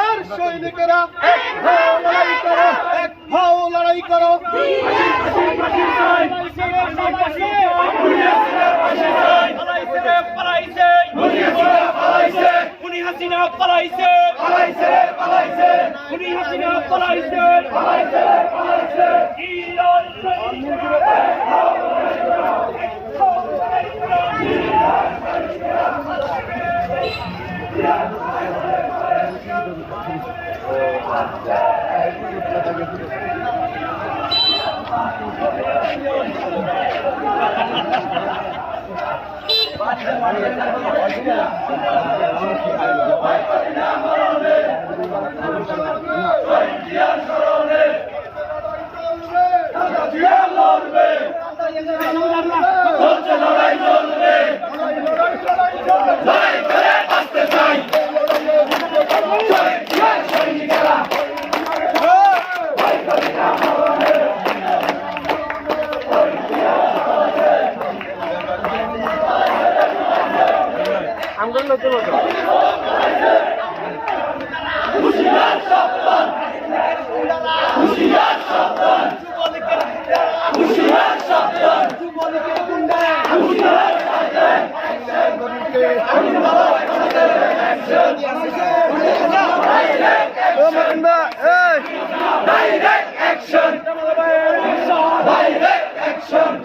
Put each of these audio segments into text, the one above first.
আর সৈনিকেরা এক ভাও লড়াই করো এক ভাও লড়াই করো উনি হাসিনা পালাইছে পালাইছে পালাইছে পালাইছে চলো Anlatın bakalım. Kuşlar şaptan! Kuşlar şaptan! Kuşlar şaptan! Kuşlar şaptan! Direct action! Direct action! Direct action!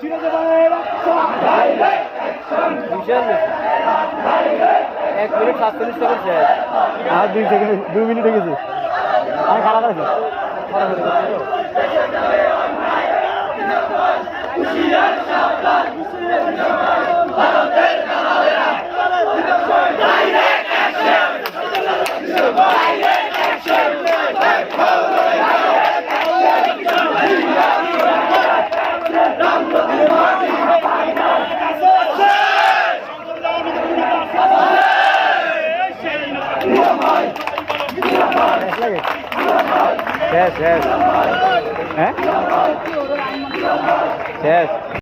Güzel mi? এক মিনিট সাতচল্লিশ সেকেন্ড শেষ। আর দুই সেকেন্ড, দুই মিনিট হয়ে গেছে। আমি খারাপ আছে? লাগে শেষ শেষ হ্যাঁ শেষ